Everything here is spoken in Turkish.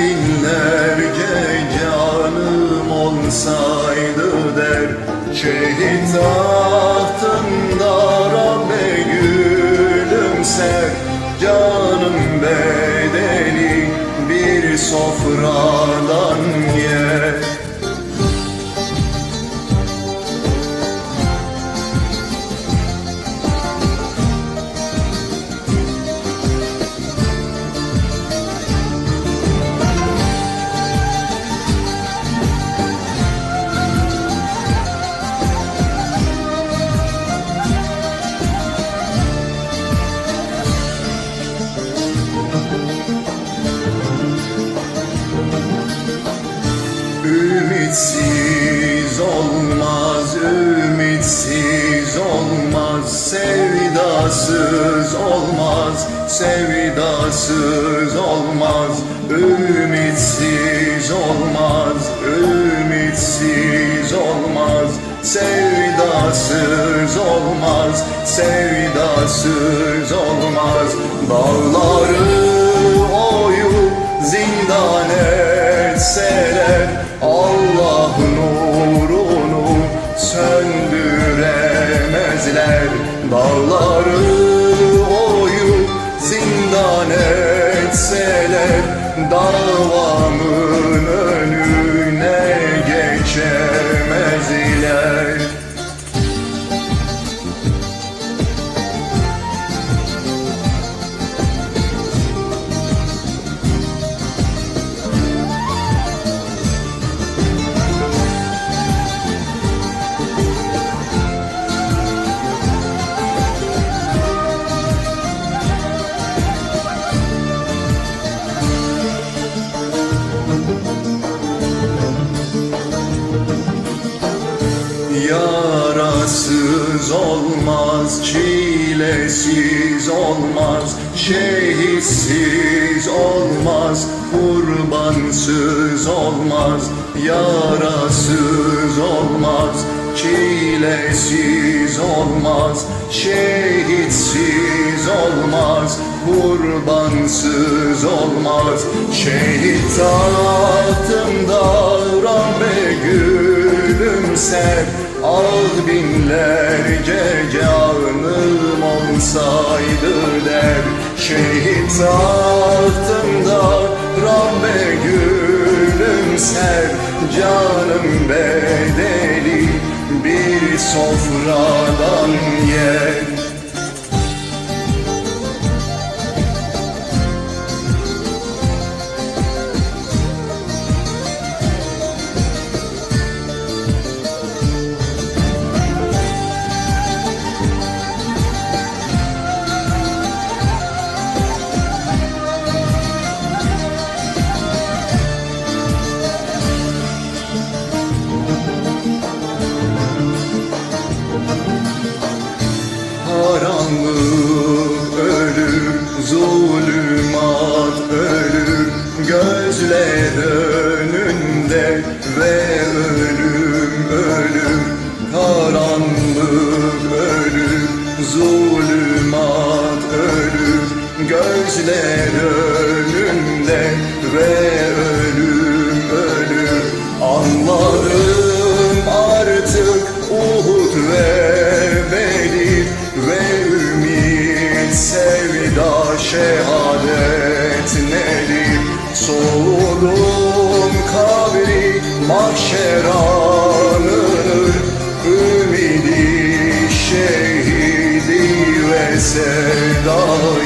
binlerce canım olsaydı der. Şehit tahtında Rabbe gülümser Canım bedeli bir sofradan Ümitsiz olmaz, ümitsiz olmaz, sevdasız olmaz, sevdasız olmaz, ümitsiz olmaz, ümitsiz olmaz, sevdasız olmaz, sevdasız olmaz, dağları oyup zindan etseler Allah nurunu söndüremezler. Dağları oyup zindan etseler Davamın Yarasız olmaz, çilesiz olmaz, şehitsiz olmaz, kurbansız olmaz, yarasız olmaz, çilesiz olmaz, şehitsiz olmaz, kurbansız olmaz, şehit gülümser, Ah binlerce canım olsaydı der. Şehit tahtında Rabbe gülümser Canım bedeli bir sofradan yer ve ölüm ölüm Karanlık ölür, zulümat ölür Gözler önünde ve Sevdayı